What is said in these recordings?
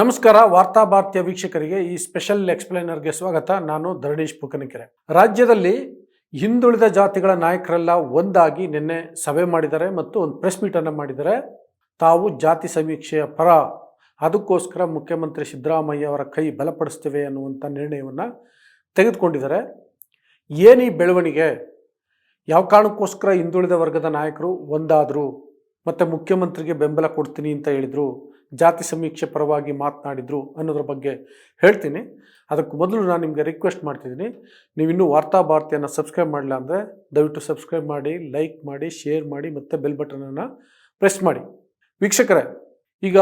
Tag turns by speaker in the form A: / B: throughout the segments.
A: ನಮಸ್ಕಾರ, ವಾರ್ತಾ ಭಾರತೀಯ ವೀಕ್ಷಕರಿಗೆ ಈ ಸ್ಪೆಷಲ್ ಎಕ್ಸ್ಪ್ಲೈನರ್ಗೆ ಸ್ವಾಗತ. ನಾನು ಧರಣೀಶ್ ಪುಕನಕೆರೆ. ರಾಜ್ಯದಲ್ಲಿ ಹಿಂದುಳಿದ ಜಾತಿಗಳ ನಾಯಕರೆಲ್ಲ ಒಂದಾಗಿ ನಿನ್ನೆ ಸಭೆ ಮಾಡಿದ್ದಾರೆ ಮತ್ತು ಒಂದು ಪ್ರೆಸ್ ಮೀಟನ್ನು ಮಾಡಿದ್ದಾರೆ. ತಾವು ಜಾತಿ ಸಮೀಕ್ಷೆಯ ಪರ ಅದಕ್ಕೋಸ್ಕರ ಮುಖ್ಯಮಂತ್ರಿ ಸಿದ್ದರಾಮಯ್ಯ ಅವರ ಕೈ ಬಲಪಡಿಸ್ತೇವೆ ಅನ್ನುವಂಥ ನಿರ್ಣಯವನ್ನು ತೆಗೆದುಕೊಂಡಿದ್ದಾರೆ. ಏನು ಬೆಳವಣಿಗೆ? ಯಾವ ಕಾರಣಕ್ಕೋಸ್ಕರ ಹಿಂದುಳಿದ ವರ್ಗದ ನಾಯಕರು ಒಂದಾದರು, ಮತ್ತು ಮುಖ್ಯಮಂತ್ರಿಗೆ ಬೆಂಬಲ ಕೊಡ್ತೀನಿ ಅಂತ ಹೇಳಿದರು ಜಾತಿ ಸಮೀಕ್ಷೆ ಪರವಾಗಿ ಮಾತನಾಡಿದರು ಅನ್ನೋದ್ರ ಬಗ್ಗೆ ಹೇಳ್ತೀನಿ. ಅದಕ್ಕೆ ಮೊದಲು ನಾನು ನಿಮಗೆ ರಿಕ್ವೆಸ್ಟ್ ಮಾಡ್ತಿದ್ದೀನಿ. ನೀವಿನ್ನೂ ವಾರ್ತಾ ಭಾರತಿಯನ್ನು ಸಬ್ಸ್ಕ್ರೈಬ್ ಮಾಡಿಲ್ಲ ಅಂದರೆ ದಯವಿಟ್ಟು ಸಬ್ಸ್ಕ್ರೈಬ್ ಮಾಡಿ ಲೈಕ್ ಮಾಡಿ ಶೇರ್ ಮಾಡಿ ಮತ್ತು ಬೆಲ್ ಬಟನನ್ನು ಪ್ರೆಸ್ ಮಾಡಿ. ವೀಕ್ಷಕರೇ, ಈಗ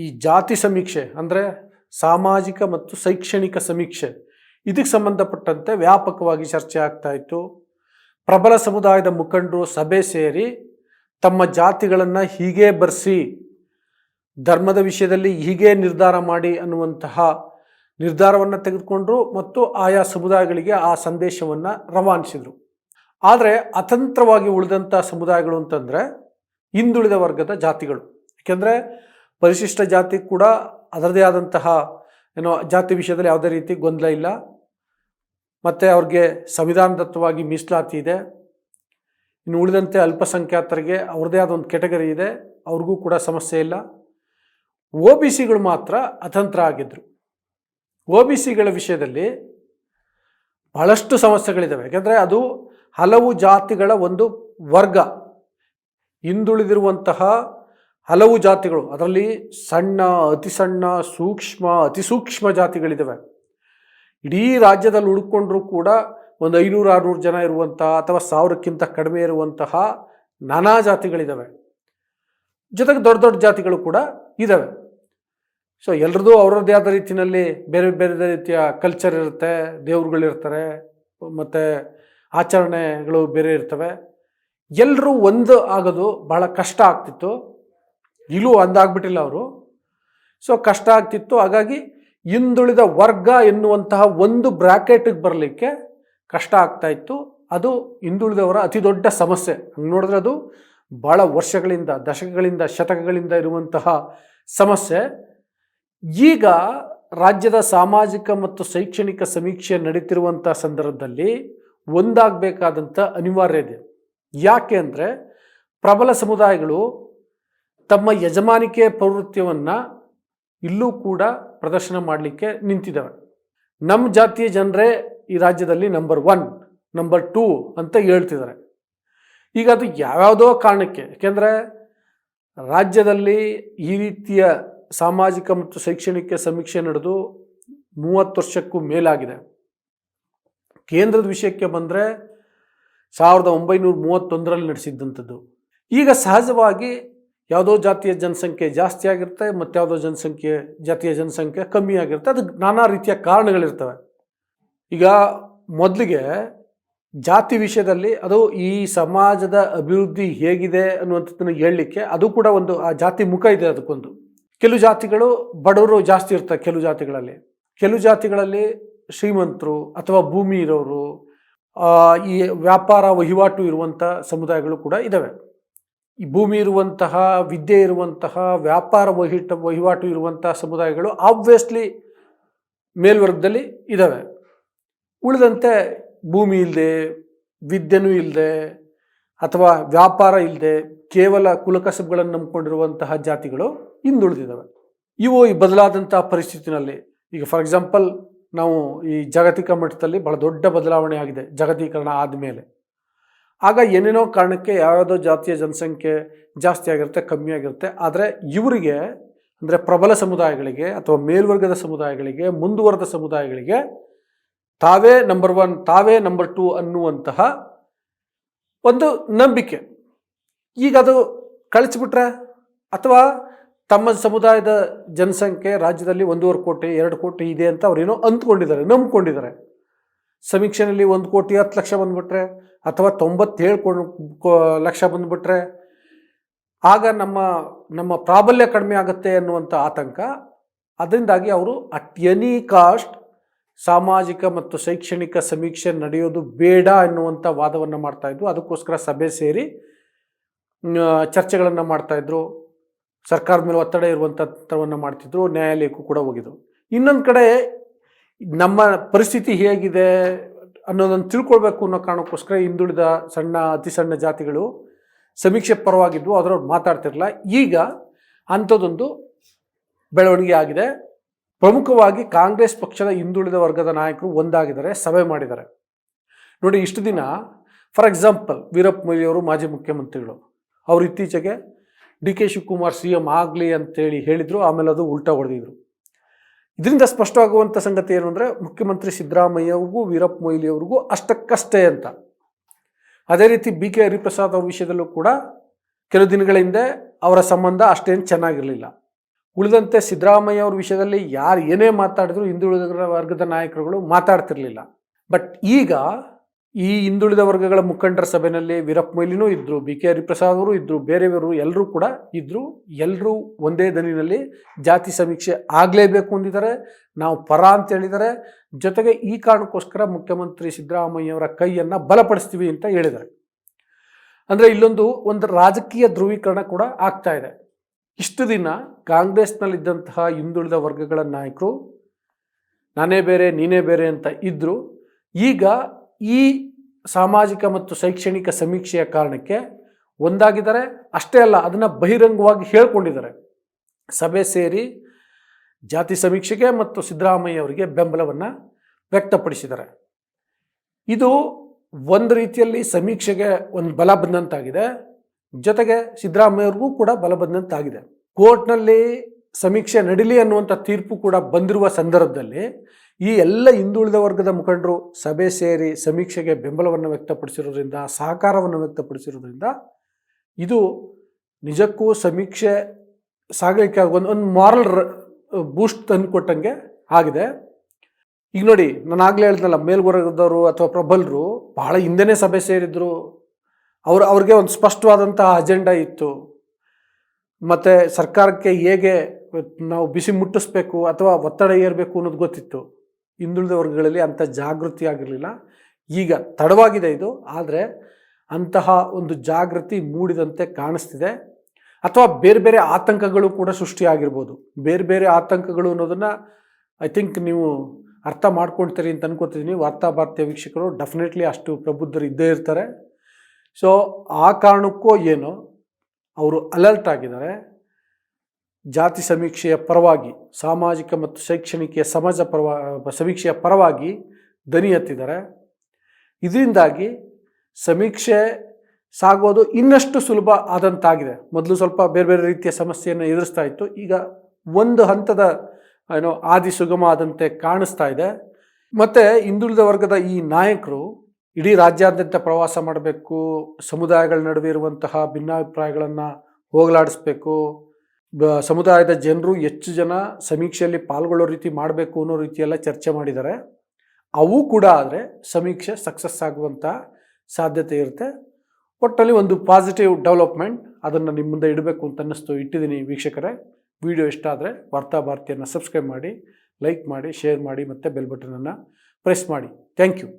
A: ಈ ಜಾತಿ ಸಮೀಕ್ಷೆ ಅಂದರೆ ಸಾಮಾಜಿಕ ಮತ್ತು ಶೈಕ್ಷಣಿಕ ಸಮೀಕ್ಷೆ, ಇದಕ್ಕೆ ಸಂಬಂಧಪಟ್ಟಂತೆ ವ್ಯಾಪಕವಾಗಿ ಚರ್ಚೆ ಆಗ್ತಾ ಇತ್ತು. ಪ್ರಬಲ ಸಮುದಾಯದ ಮುಖಂಡರು ಸಭೆ ಸೇರಿ ತಮ್ಮ ಜಾತಿಗಳನ್ನು ಹೀಗೆ ಬರೆಸಿ ಧರ್ಮದ ವಿಷಯದಲ್ಲಿ ಹೀಗೆ ನಿರ್ಧಾರ ಮಾಡಿ ಅನ್ನುವಂತಹ ನಿರ್ಧಾರವನ್ನು ತೆಗೆದುಕೊಂಡ್ರು ಮತ್ತು ಆಯಾ ಸಮುದಾಯಗಳಿಗೆ ಆ ಸಂದೇಶವನ್ನು ರವಾನಿಸಿದರು. ಆದರೆ ಅತಂತ್ರವಾಗಿ ಉಳಿದಂಥ ಸಮುದಾಯಗಳು ಅಂತಂದರೆ ಹಿಂದುಳಿದ ವರ್ಗದ ಜಾತಿಗಳು. ಏಕೆಂದರೆ ಪರಿಶಿಷ್ಟ ಜಾತಿ ಕೂಡ ಅದರದೇ ಆದಂತಹ ಏನೋ ಜಾತಿ ವಿಷಯದಲ್ಲಿ ಯಾವುದೇ ರೀತಿ ಗೊಂದಲ ಇಲ್ಲ. ಮತ್ತು ಅವ್ರಿಗೆ ಸಂವಿಧಾನದತ್ತವಾಗಿ ಮೀಸಲಾತಿ ಇದೆ. ಇನ್ನು ಉಳಿದಂತೆ ಅಲ್ಪಸಂಖ್ಯಾತರಿಗೆ ಅವ್ರದ್ದೇ ಆದ ಒಂದು ಕೆಟಗರಿ ಇದೆ. ಅವ್ರಿಗೂ ಕೂಡ ಸಮಸ್ಯೆ ಇಲ್ಲ. ಒ ಬಿ ಸಿಗಳು ಮಾತ್ರ ಅತಂತ್ರ ಆಗಿದ್ದರು ಒ ಬಿ ಸಿಗಳ ವಿಷಯದಲ್ಲಿ ಬಹಳಷ್ಟು ಸಮಸ್ಯೆಗಳಿದ್ದಾವೆ ಯಾಕೆಂದರೆ ಅದು ಹಲವು ಜಾತಿಗಳ ಒಂದು ವರ್ಗ. ಹಿಂದುಳಿದಿರುವಂತಹ ಹಲವು ಜಾತಿಗಳು. ಅದರಲ್ಲಿ ಸಣ್ಣ, ಅತಿ ಸಣ್ಣ, ಸೂಕ್ಷ್ಮ, ಅತಿ ಸೂಕ್ಷ್ಮ ಜಾತಿಗಳಿದ್ದಾವೆ ಇಡೀ ರಾಜ್ಯದಲ್ಲಿ ಹುಡುಕೊಂಡ್ರೂ ಕೂಡ ಒಂದು ಐನೂರು, ಆರುನೂರು ಜನ ಇರುವಂತಹ ಅಥವಾ ಸಾವಿರಕ್ಕಿಂತ ಕಡಿಮೆ ಇರುವಂತಹ ನಾನಾ ಜಾತಿಗಳಿದ್ದಾವೆ ಜೊತೆಗೆ ದೊಡ್ಡ ದೊಡ್ಡ ಜಾತಿಗಳು ಕೂಡ ಇದ್ದಾವೆ ಸೊ ಎಲ್ರದ್ದು ಅವರದ್ದೇ ಆದ ರೀತಿಯಲ್ಲಿ ಬೇರೆ ಬೇರೆ ರೀತಿಯ ಕಲ್ಚರ್ ಇರುತ್ತೆ ದೇವ್ರುಗಳಿರ್ತಾರೆ ಮತ್ತು ಆಚರಣೆಗಳು ಬೇರೆ ಇರ್ತವೆ. ಎಲ್ಲರೂ ಒಂದು ಆಗೋದು ಬಹಳ ಕಷ್ಟ ಆಗ್ತಿತ್ತು. ಇಲ್ಲೂ ಒಂದಾಗ್ಬಿಟ್ಟಿಲ್ಲ ಅವರು. ಸೊ ಕಷ್ಟ ಆಗ್ತಿತ್ತು. ಹಾಗಾಗಿ ಹಿಂದುಳಿದ ವರ್ಗ ಎನ್ನುವಂತಹ ಒಂದು ಬ್ರ್ಯಾಕೆಟಿಗೆ ಬರಲಿಕ್ಕೆ ಕಷ್ಟ ಆಗ್ತಾ ಇತ್ತು. ಅದು ಹಿಂದುಳಿದವರ ಅತಿ ದೊಡ್ಡ ಸಮಸ್ಯೆ. ಹಂಗೆ ನೋಡಿದ್ರೆ ಅದು ಭಾಳ ವರ್ಷಗಳಿಂದ, ದಶಕಗಳಿಂದ, ಶತಕಗಳಿಂದ ಇರುವಂತಹ ಸಮಸ್ಯೆ. ಈಗ ರಾಜ್ಯದ ಸಾಮಾಜಿಕ ಮತ್ತು ಶೈಕ್ಷಣಿಕ ಸಮೀಕ್ಷೆ ನಡೀತಿರುವಂಥ ಸಂದರ್ಭದಲ್ಲಿ ಒಂದಾಗಬೇಕಾದಂಥ ಅನಿವಾರ್ಯ ಇದೆ. ಯಾಕೆ ಅಂದರೆ ಪ್ರಬಲ ಸಮುದಾಯಗಳು ತಮ್ಮ ಯಜಮಾನಿಕೆ ಪ್ರವೃತ್ತಿಯನ್ನು ಇಲ್ಲೂ ಕೂಡ ಪ್ರದರ್ಶನ ಮಾಡಲಿಕ್ಕೆ ನಿಂತಿದ್ದಾವೆ. ನಮ್ಮ ಜಾತಿಯ ಜನರೇ ಈ ರಾಜ್ಯದಲ್ಲಿ ನಂಬರ್ ಒನ್ ನಂಬರ್ ಟೂ ಅಂತ ಹೇಳ್ತಿದ್ದಾರೆ. ಈಗ ಅದು ಯಾವ್ಯಾವುದೋ ಕಾರಣಕ್ಕೆ? ಯಾಕೆಂದರೆ ರಾಜ್ಯದಲ್ಲಿ ಈ ರೀತಿಯ ಸಾಮಾಜಿಕ ಮತ್ತು ಶೈಕ್ಷಣಿಕ ಸಮೀಕ್ಷೆ ನಡೆದು ಮೂವತ್ತು ವರ್ಷಕ್ಕೂ ಮೇಲಾಗಿದೆ. ಕೇಂದ್ರದ ವಿಷಯಕ್ಕೆ ಬಂದರೆ ಸಾವಿರದ ಒಂಬೈನೂರ ಮೂವತ್ತೊಂದರಲ್ಲಿ ನಡೆಸಿದ್ದಂಥದ್ದು. ಈಗ ಸಹಜವಾಗಿ ಯಾವುದೋ ಜಾತಿಯ ಜನಸಂಖ್ಯೆ ಜಾಸ್ತಿ ಆಗಿರುತ್ತೆ, ಮತ್ತು ಯಾವುದೋ ಜನಸಂಖ್ಯೆ, ಜಾತಿಯ ಜನಸಂಖ್ಯೆ ಕಮ್ಮಿ ಆಗಿರುತ್ತೆ. ಅದಕ್ಕೆ ನಾನಾ ರೀತಿಯ ಕಾರಣಗಳಿರ್ತವೆ. ಈಗ ಮೊದಲಿಗೆ ಜಾತಿ ವಿಷಯದಲ್ಲಿ ಅದು ಈ ಸಮಾಜದ ಅಭಿವೃದ್ಧಿ ಹೇಗಿದೆ ಅನ್ನುವಂಥದ್ದನ್ನು ಹೇಳಲಿಕ್ಕೆ ಅದು ಕೂಡ ಒಂದು ಆ ಜಾತಿ ಮುಖ ಇದೆ ಅದಕ್ಕೊಂದು. ಕೆಲವು ಜಾತಿಗಳು ಬಡವರು ಜಾಸ್ತಿ ಇರ್ತಾರೆ ಕೆಲವು ಜಾತಿಗಳಲ್ಲಿ. ಕೆಲವು ಜಾತಿಗಳಲ್ಲಿ ಶ್ರೀಮಂತರು ಅಥವಾ ಭೂಮಿ ಇರೋರು ಈ ವ್ಯಾಪಾರ ವಹಿವಾಟು ಇರುವಂಥ ಸಮುದಾಯಗಳು ಕೂಡ ಇದ್ದಾವೆ. ಈ ಭೂಮಿ ಇರುವಂತಹ, ವಿದ್ಯೆ ಇರುವಂತಹ, ವ್ಯಾಪಾರ ವಹಿಟ, ವಹಿವಾಟು ಇರುವಂತಹ ಸಮುದಾಯಗಳು ಆಬ್ವಿಯಸ್ಲಿ ಮೇಲ್ವರ್ಗದಲ್ಲಿ ಇದ್ದಾವೆ. ಉಳಿದಂತೆ ಭೂಮಿ ಇಲ್ಲದೆ ವಿದ್ಯೆನೂ ಇಲ್ಲದೆ ಅಥವಾ ವ್ಯಾಪಾರ ಇಲ್ಲದೆ ಕೇವಲ ಕುಲಕಸಬ್ಗಳನ್ನು ನಂಬಿಕೊಂಡಿರುವಂತಹ ಜಾತಿಗಳು ಹಿಂದುಳಿದಿದ್ದಾವೆ. ಇವು ಈ ಬದಲಾದಂತಹ ಪರಿಸ್ಥಿತಿನಲ್ಲಿ ಈಗ ಫಾರ್ ಎಕ್ಸಾಂಪಲ್ ನಾವು ಈ ಜಾಗತಿಕ ಮಟ್ಟದಲ್ಲಿ ಬಹಳ ದೊಡ್ಡ ಬದಲಾವಣೆ ಆಗಿದೆ, ಜಾಗತೀಕರಣ ಆದಮೇಲೆ. ಆಗ ಏನೇನೋ ಕಾರಣಕ್ಕೆ ಯಾವ್ಯಾವುದೋ ಜಾತಿಯ ಜನಸಂಖ್ಯೆ ಜಾಸ್ತಿ ಆಗಿರುತ್ತೆ, ಕಮ್ಮಿ ಆಗಿರುತ್ತೆ. ಆದರೆ ಇವರಿಗೆ ಅಂದರೆ ಪ್ರಬಲ ಸಮುದಾಯಗಳಿಗೆ ಅಥವಾ ಮೇಲ್ವರ್ಗದ ಸಮುದಾಯಗಳಿಗೆ, ಮುಂದುವರೆದ ಸಮುದಾಯಗಳಿಗೆ ತಾವೇ ನಂಬರ್ ಒನ್ ತಾವೇ ನಂಬರ್ ಟು ಅನ್ನುವಂತಹ ಒಂದು ನಂಬಿಕೆ. ಈಗ ಅದು ಕಳಿಸ್ಬಿಟ್ರೆ ಅಥವಾ ತಮ್ಮ ಸಮುದಾಯದ ಜನಸಂಖ್ಯೆ ರಾಜ್ಯದಲ್ಲಿ ಒಂದೂವರೆ ಕೋಟಿ, ಎರಡು ಕೋಟಿ ಇದೆ ಅಂತ ಅವರೇನೋ ಅಂದ್ಕೊಂಡಿದ್ದಾರೆ, ನಂಬ್ಕೊಂಡಿದ್ದಾರೆ. ಸಮೀಕ್ಷೆಯಲ್ಲಿ ಒಂದು ಕೋಟಿ ಹತ್ತು ಲಕ್ಷ ಬಂದುಬಿಟ್ರೆ ಅಥವಾ ತೊಂಬತ್ತೇಳು ಕೋ ಲಕ್ಷ ಬಂದುಬಿಟ್ರೆ ಆಗ ನಮ್ಮ ನಮ್ಮ ಪ್ರಾಬಲ್ಯ ಕಡಿಮೆ ಆಗುತ್ತೆ ಅನ್ನುವಂಥ ಆತಂಕ. ಅದರಿಂದಾಗಿ ಅವರು ಅಟ್ ಎನಿ ಕಾಸ್ಟ್ ಸಾಮಾಜಿಕ ಮತ್ತು ಶೈಕ್ಷಣಿಕ ಸಮೀಕ್ಷೆ ನಡೆಯೋದು ಬೇಡ ಎನ್ನುವಂಥ ವಾದವನ್ನು ಮಾಡ್ತಾಯಿದ್ರು ಅದಕ್ಕೋಸ್ಕರ ಸಭೆ ಸೇರಿ ಚರ್ಚೆಗಳನ್ನು ಮಾಡ್ತಾಯಿದ್ರು ಸರ್ಕಾರದ ಮೇಲೆ ಒತ್ತಡ ಇರುವಂಥ ತಂತ್ರವನ್ನು ಮಾಡ್ತಿದ್ರು. ನ್ಯಾಯಾಲಯಕ್ಕೂ ಕೂಡ ಹೋಗಿದ್ರು. ಇನ್ನೊಂದು ಕಡೆ ನಮ್ಮ ಪರಿಸ್ಥಿತಿ ಹೇಗಿದೆ ಅನ್ನೋದನ್ನು ತಿಳ್ಕೊಳ್ಬೇಕು ಅನ್ನೋ ಕಾರಣಕ್ಕೋಸ್ಕರ ಹಿಂದುಳಿದ ಸಣ್ಣ, ಅತಿ ಸಣ್ಣ ಜಾತಿಗಳು ಸಮೀಕ್ಷೆ ಪರವಾಗಿದ್ವು. ಅದರವ್ರು ಮಾತಾಡ್ತಿರಲಿಲ್ಲ. ಈಗ ಅಂಥದ್ದೊಂದು ಬೆಳವಣಿಗೆ ಆಗಿದೆ. ಪ್ರಮುಖವಾಗಿ ಕಾಂಗ್ರೆಸ್ ಪಕ್ಷದ ಹಿಂದುಳಿದ ವರ್ಗದ ನಾಯಕರು ಒಂದಾಗಿದ್ದಾರೆ, ಸಭೆ ಮಾಡಿದ್ದಾರೆ. ನೋಡಿ, ಇಷ್ಟು ದಿನ ಫಾರ್ ಎಕ್ಸಾಂಪಲ್ ವೀರಪ್ಪ ಮೊಯ್ಲಿಯವರು ಮಾಜಿ ಮುಖ್ಯಮಂತ್ರಿಗಳು. ಅವರು ಇತ್ತೀಚೆಗೆ D K Shivakumar C M ಆಗಲಿ ಅಂತೇಳಿ ಹೇಳಿದರು, ಆಮೇಲೆ ಅದು ಉಲ್ಟಾ ಹೊಡೆದಿದ್ರು. ಇದರಿಂದ ಸ್ಪಷ್ಟವಾಗುವಂಥ ಸಂಗತಿ ಏನು ಅಂದರೆ, ಮುಖ್ಯಮಂತ್ರಿ ಸಿದ್ದರಾಮಯ್ಯವ್ರಿಗೂ ವೀರಪ್ಪ ಮೊಯ್ಲಿ ಅವ್ರಿಗೂ ಅಷ್ಟಕ್ಕಷ್ಟೇ ಅಂತ. ಅದೇ ರೀತಿ ಬಿ ಕೆ ಹರಿಪ್ರಸಾದ್ ಅವರ ವಿಷಯದಲ್ಲೂ ಕೂಡ ಕೆಲವು ದಿನಗಳ ಹಿಂದೆ ಅವರ ಸಂಬಂಧ ಅಷ್ಟೇನು ಚೆನ್ನಾಗಿರಲಿಲ್ಲ. ಉಳಿದಂತೆ ಸಿದ್ದರಾಮಯ್ಯ ಅವ್ರ ವಿಷಯದಲ್ಲಿ ಯಾರು ಏನೇ ಮಾತಾಡಿದ್ರು ಹಿಂದುಳಿದ ವರ್ಗದ ನಾಯಕರುಗಳು ಮಾತಾಡ್ತಿರ್ಲಿಲ್ಲ. ಬಟ್ ಈಗ ಈ ಹಿಂದುಳಿದ ವರ್ಗಗಳ ಮುಖಂಡರ ಸಭೆಯಲ್ಲಿ ವೀರಪ್ಪ ಮೊಯ್ಲಿನೂ ಇದ್ದರು ಬಿ ಕೆ ಹರಿಪ್ರಸಾದ್ ಅವರು ಇದ್ದರು ಬೇರೆಯವರು ಎಲ್ಲರೂ ಕೂಡ ಇದ್ದರು ಎಲ್ಲರೂ ಒಂದೇ ದನಿನಲ್ಲಿ ಜಾತಿ ಸಮೀಕ್ಷೆ ಆಗಲೇಬೇಕು ಅಂದಿದ್ದಾರೆ. ನಾವು ಪರ ಅಂತ ಹೇಳಿದ್ದಾರೆ. ಜೊತೆಗೆ ಈ ಕಾರಣಕ್ಕೋಸ್ಕರ ಮುಖ್ಯಮಂತ್ರಿ ಸಿದ್ದರಾಮಯ್ಯವರ ಕೈಯನ್ನು ಬಲಪಡಿಸ್ತೀವಿ ಅಂತ ಹೇಳಿದ್ದಾರೆ. ಅಂದರೆ ಇಲ್ಲೊಂದು ಒಂದು ರಾಜಕೀಯ ಧ್ರುವೀಕರಣ ಕೂಡ ಆಗ್ತಾ ಇದೆ. ಇಷ್ಟು ದಿನ ಕಾಂಗ್ರೆಸ್ನಲ್ಲಿದ್ದಂತಹ ಹಿಂದುಳಿದ ವರ್ಗಗಳ ನಾಯಕರು, ನಾನೇ ಬೇರೆ, ನೀನೇ ಬೇರೆ ಅಂತ ಇದ್ದರು ಈಗ ಈ ಸಾಮಾಜಿಕ ಮತ್ತು ಶೈಕ್ಷಣಿಕ ಸಮೀಕ್ಷೆಯ ಕಾರಣಕ್ಕೆ ಒಂದಾಗಿದ್ದಾರೆ. ಅಷ್ಟೇ ಅಲ್ಲ, ಅದನ್ನು ಬಹಿರಂಗವಾಗಿ ಹೇಳ್ಕೊಂಡಿದ್ದಾರೆ. ಸಭೆ ಸೇರಿ ಜಾತಿ ಸಮೀಕ್ಷೆಗೆ ಮತ್ತು ಸಿದ್ದರಾಮಯ್ಯ ಅವರಿಗೆ ಬೆಂಬಲವನ್ನು ವ್ಯಕ್ತಪಡಿಸಿದ್ದಾರೆ. ಇದು ಒಂದು ರೀತಿಯಲ್ಲಿ ಸಮೀಕ್ಷೆಗೆ ಒಂದು ಬಲ ಬಂದಂತಾಗಿದೆ. ಜೊತೆಗೆ ಸಿದ್ದರಾಮಯ್ಯವ್ರಿಗೂ ಕೂಡ ಬಲ ಬಂದಂತಾಗಿದೆ. ಕೋರ್ಟ್ನಲ್ಲಿ ಸಮೀಕ್ಷೆ ನಡೀಲಿ ಅನ್ನುವಂಥ ತೀರ್ಪು ಕೂಡ ಬಂದಿರುವ ಸಂದರ್ಭದಲ್ಲಿ ಈ ಎಲ್ಲ ಹಿಂದುಳಿದ ವರ್ಗದ ಮುಖಂಡರು ಸಭೆ ಸೇರಿ ಸಮೀಕ್ಷೆಗೆ ಬೆಂಬಲವನ್ನು ವ್ಯಕ್ತಪಡಿಸಿರೋದ್ರಿಂದ, ಸಹಕಾರವನ್ನು ವ್ಯಕ್ತಪಡಿಸಿರೋದ್ರಿಂದ ಇದು ನಿಜಕ್ಕೂ ಸಮೀಕ್ಷೆ ಸಾಗಲಿಕ್ಕೆ ಒಂದು ಒಂದು ಮಾರಲ್ ಬೂಸ್ಟ್ ತಂದು ಕೊಟ್ಟಂಗೆ ಆಗಿದೆ. ಈಗ ನೋಡಿ, ನಾನು ಆಗಲೇ ಹೇಳಿದ್ನಲ್ಲ ಮೇಲ್ವರ್ಗದವರು ಅಥವಾ ಪ್ರಬಲರು ಬಹಳ ಹಿಂದೆನೇ ಸಭೆ ಸೇರಿದ್ರು ಅವ್ರು, ಅವ್ರಿಗೆ ಒಂದು ಸ್ಪಷ್ಟವಾದಂತಹ ಅಜೆಂಡಾ ಇತ್ತು. ಮತ್ತು ಸರ್ಕಾರಕ್ಕೆ ಹೇಗೆ ನಾವು ಬಿಸಿ ಮುಟ್ಟಿಸ್ಬೇಕು ಅಥವಾ ಒತ್ತಡ ಏರಬೇಕು ಅನ್ನೋದು ಗೊತ್ತಿತ್ತು. ಹಿಂದುಳಿದ ವರ್ಗಗಳಲ್ಲಿ ಅಂಥ ಜಾಗೃತಿ ಆಗಿರಲಿಲ್ಲ. ಈಗ ತಡವಾಗಿದೆ ಇದು, ಆದರೆ ಅಂತಹ ಒಂದು ಜಾಗೃತಿ ಮೂಡಿದಂತೆ ಕಾಣಿಸ್ತಿದೆ. ಅಥವಾ ಬೇರೆ ಬೇರೆ ಆತಂಕಗಳು ಕೂಡ ಸೃಷ್ಟಿಯಾಗಿರ್ಬೋದು. ಬೇರೆ ಬೇರೆ ಆತಂಕಗಳು ಅನ್ನೋದನ್ನು ಐ ಥಿಂಕ್ ನೀವು ಅರ್ಥ ಮಾಡ್ಕೊಳ್ತೀರಿ ಅಂತ ಅನ್ಕೋತಿದ್ದೀನಿ ವಾರ್ತಾ ಭಾರತೀಯ ವೀಕ್ಷಕರು ಡೆಫಿನೆಟ್ಲಿ ಅಷ್ಟು ಪ್ರಬುದ್ಧರು ಇದ್ದೇ ಇರ್ತಾರೆ. ಸೊ ಆ ಕಾರಣಕ್ಕೂ ಏನು? ಅವರು ಅಲರ್ಟ್ ಆಗಿದ್ದಾರೆ. ಜಾತಿ ಸಮೀಕ್ಷೆಯ ಪರವಾಗಿ, ಸಾಮಾಜಿಕ ಮತ್ತು ಶೈಕ್ಷಣಿಕ ಸಮಾಜ ಪರವಾ, ಸಮೀಕ್ಷೆಯ ಪರವಾಗಿ ದನಿ ಎತ್ತಿದ್ದಾರೆ. ಇದರಿಂದಾಗಿ ಸಮೀಕ್ಷೆ ಸಾಗೋದು ಇನ್ನಷ್ಟು ಸುಲಭ ಆದಂತಾಗಿದೆ. ಮೊದಲು ಸ್ವಲ್ಪ ಬೇರೆ ಬೇರೆ ರೀತಿಯ ಸಮಸ್ಯೆಯನ್ನು ಎದುರಿಸ್ತಾ ಇತ್ತು. ಈಗ ಒಂದು ಹಂತದ, ಏನೋ, ಆದಿ ಸುಗಮ ಆದಂತೆ ಕಾಣಿಸ್ತಾ ಇದೆ. ಮತ್ತು ಹಿಂದುಳಿದ ವರ್ಗದ ಈ ನಾಯಕರು ಇಡೀ ರಾಜ್ಯಾದ್ಯಂತ ಪ್ರವಾಸ ಮಾಡಬೇಕು, ಸಮುದಾಯಗಳ ನಡುವೆ ಇರುವಂತಹ ಭಿನ್ನಾಭಿಪ್ರಾಯಗಳನ್ನು ಹೋಗಲಾಡಿಸ್ಬೇಕು. ಸಮುದಾಯದ ಜನರು ಹೆಚ್ಚು ಜನ ಸಮೀಕ್ಷೆಯಲ್ಲಿ ಪಾಲ್ಗೊಳ್ಳೋ ರೀತಿ ಮಾಡಬೇಕು ಅನ್ನೋ ರೀತಿಯೆಲ್ಲ ಚರ್ಚೆ ಮಾಡಿದ್ದಾರೆ. ಅವು ಕೂಡ ಆದರೆ ಸಮೀಕ್ಷೆ ಸಕ್ಸಸ್ ಆಗುವಂಥ ಸಾಧ್ಯತೆ ಇರುತ್ತೆ. ಒಟ್ಟಲ್ಲಿ ಒಂದು ಪಾಸಿಟಿವ್ ಡೆವಲಪ್ಮೆಂಟ್ ಅದನ್ನು ನಿಮ್ಮ ಮುಂದೆ ಇಡಬೇಕು ಅಂತ ಅನ್ನಿಸ್ತು ಇಟ್ಟಿದ್ದೀನಿ ವೀಕ್ಷಕರೇ. ವಿಡಿಯೋ ಇಷ್ಟ ಆದರೆ ವಾರ್ತಾ ಭಾರತಿಯನ್ನು ಸಬ್ಸ್ಕ್ರೈಬ್ ಮಾಡಿ, ಲೈಕ್ ಮಾಡಿ, ಶೇರ್ ಮಾಡಿ ಮತ್ತು ಬೆಲ್ ಬಟನನ್ನು ಪ್ರೆಸ್ ಮಾಡಿ. Thank you.